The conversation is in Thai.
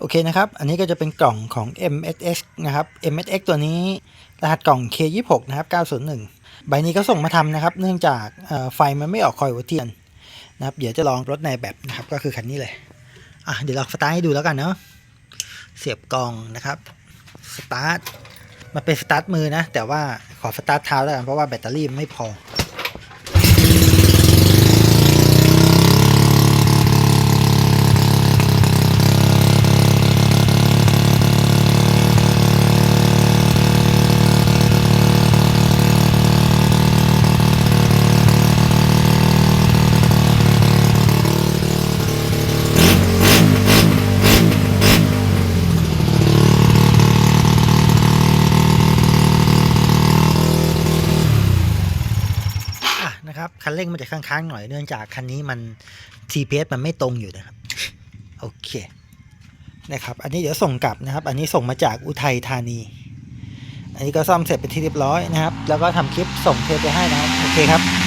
โอเคนะครับ อันนี้ก็จะเป็นกล่องของ MSX นะครับ MSX ตัวนี้รหัสกล่อง K26 นะครับ 901 ใบนี้ก็ส่งมาทำนะครับ เนื่องจากไฟมันไม่ออกคอยวัเทียนนะครับ เดี๋ยวจะลองรถในแบบนะครับ ก็คือคันนี้เลย อะ เดี๋ยวลองสตาร์ทให้ดูแล้วกันเนาะ เสียบกล่องนะครับ สตาร์ท มันเป็นสตาร์ทมือนะ แต่ว่าขอสตาร์ทเท้าแล้วกัน เพราะว่าแบตเตอรี่ไม่พอ นะครับ คันเร่งมันจะค้างๆหน่อยเนื่องจากคันนี้มัน TPS มันไม่ตรงอยู่นะครับ โอเคนะครับ อันนี้เดี๋ยวส่งกลับนะครับ อันนี้ส่งมาจากอุทัยธานี อันนี้ก็ซ่อมเสร็จเป็นที่เรียบร้อยนะครับ แล้วก็ทำคลิปส่งเทปไปให้นะครับ โอเคครับ